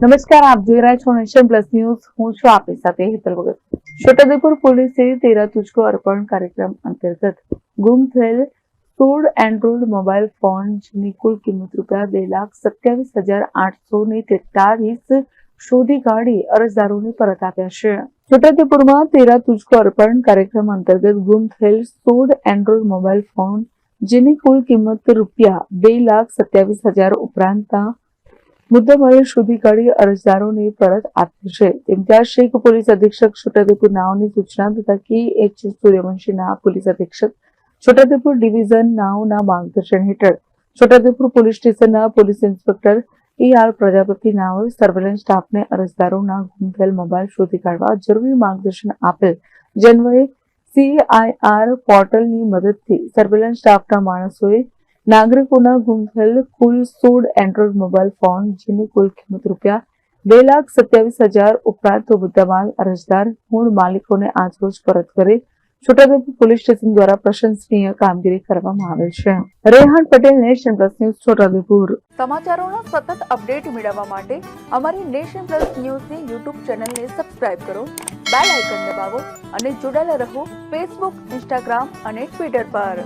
નમસ્કાર આપ જોઈ રહ્યા છો નેશન પ્લસ ન્યૂઝ હું છું આપની સાથે હેતલ ભગત છોટાઉદેપુર પોલીસે તેરા તુજકો અર્પણ કાર્યક્રમ અંતર્ગત ગુમ થયેલ સોળ એન્ડ્રોઇડ મોબાઈલ ફોન જેની કુલ કિંમત રૂપિયા બે લાખ સત્યાવીસ હજાર આઠસો ને તેતાલીસ શોધી કાઢી અરજદારોને પરત આપ્યા છે છોટાઉદેપુરમાં તેરા તુજકો અર્પણ કાર્યક્રમ અંતર્ગત ગુમ થયેલ સોળ એન્ડ્રોઇડ મોબાઈલ ફોન જેની કુલ કિંમત રૂપિયા બે લાખ સત્યાવીસ હજાર ઉપરાંતના મુદ્દામાલ શોધી કાઢી અરજદારોને પરત આપ્યું છે. તેમ ત્યાં શેખ પોલીસ અધિક્ષક છોટાદેપુર નાઓની સૂચના તથા કે એચ સૂર્યવંશીના પોલીસ અધિક્ષક છોટાદેપુર ડિવિઝન નાઓના માર્ગદર્શન હેઠળ છોટાદેપુર પોલીસ સ્ટેશનના police inspector A R Prajapati નાઓએ surveillance સ્ટાફને અરજદારોના ગુમ થયેલ મોબાઈલ શોધી કાઢવા જરૂરી માર્ગદર્શન આપેલ. જન્વયે સીઆઈઆર પોર્ટલની મદદથી સર્વેલન્સ સ્ટાફના માણસોએ નાગરિકોના ગુમ થયેલ કુલ સોળ એન્ડ્રોઇડ મોબાઈલ ફોન, જેની કુલ કિંમત રૂપિયા બે લાખ સત્યાવીસ હજાર ઉપરાંત મુદ્દામાલ, અરજદાર, મૂળ માલિકોને આજરોજ પરત કરે છોટાઉદેપુર પોલીસ સ્ટેશન દ્વારા પ્રશંસનીય કામગીરી કરવામાં આવે છે. Rehan Patel nation plus news Chhotaudepur. સમાચારોના સતત અપડેટ મેળવવા માટે અમારી નેશન પ્લસ ન્યૂઝની યુટ્યુબ ચેનલને સબસ્ક્રાઇબ કરો, બેલ આઇકન દબાવો અને જોડાયેલા રહો ફેસબુક, ઇન્સ્ટાગ્રામ અને ટ્વિટર પર.